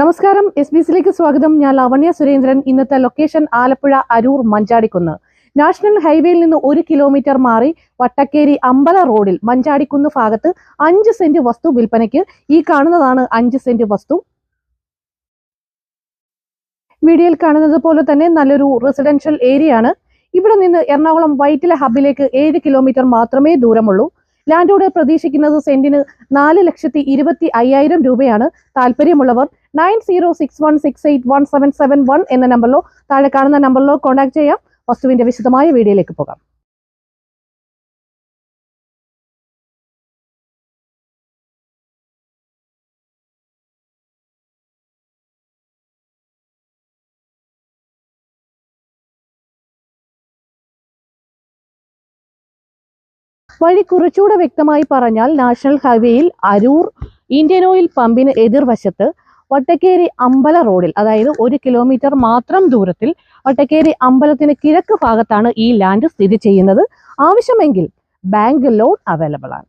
നമസ്കാരം S B സിയിലേക്ക് സ്വാഗതം. ഞാൻ ലവണ്യ സുരേന്ദ്രൻ. ഇന്നത്തെ ലൊക്കേഷൻ ആലപ്പുഴ അരൂർ മഞ്ചാടിക്കുന്ന്. നാഷണൽ ഹൈവേയിൽ നിന്ന് ഒരു കിലോമീറ്റർ മാറി വട്ടക്കേരി അമ്പല റോഡിൽ മഞ്ചാടിക്കുന്ന് ഭാഗത്ത് അഞ്ച് സെന്റ് വസ്തു വിൽപ്പനയ്ക്ക് ഈ കാണുന്നതാണ് അഞ്ച് സെന്റ് വസ്തു. വീഡിയോയിൽ കാണുന്നത് പോലെ തന്നെ നല്ലൊരു റെസിഡൻഷ്യൽ ഏരിയ ആണ്. ഇവിടെ നിന്ന് എറണാകുളം വൈറ്റില ഹബിലേക്ക് ഏഴ് കിലോമീറ്റർ മാത്രമേ ദൂരമുള്ളൂ. ലാൻഡോട് പ്രതീക്ഷിക്കുന്നത് സെന്റിന് നാല് ലക്ഷത്തി ഇരുപത്തി അയ്യായിരം രൂപയാണ്. താല്പര്യമുള്ളവർ nine zero six one six eight one seven seven one എന്ന നമ്പറിലോ താഴെ കാണുന്ന നമ്പറിലോ കോൺടാക്ട് ചെയ്യാം. വസ്തുവിന്റെ വിശദമായ വീഡിയോയിലേക്ക് പോകാം. വഴി കുറച്ചുകൂടെ വ്യക്തമായി പറഞ്ഞാൽ നാഷണൽ ഹൈവേയിൽ അരൂർ ഇന്ത്യൻ ഓയിൽ പമ്പിന് എതിർവശത്ത് വട്ടക്കേരി അമ്പല റോഡിൽ അതായത് ഒരു കിലോമീറ്റർ മാത്രം ദൂരത്തിൽ വട്ടക്കേരി അമ്പലത്തിന് കിഴക്ക് ഭാഗത്താണ് ഈ ലാൻഡ് സ്ഥിതി ചെയ്യുന്നത്. ആവശ്യമെങ്കിൽ ബാങ്ക് ലോൺ അവൈലബിൾ ആണ്.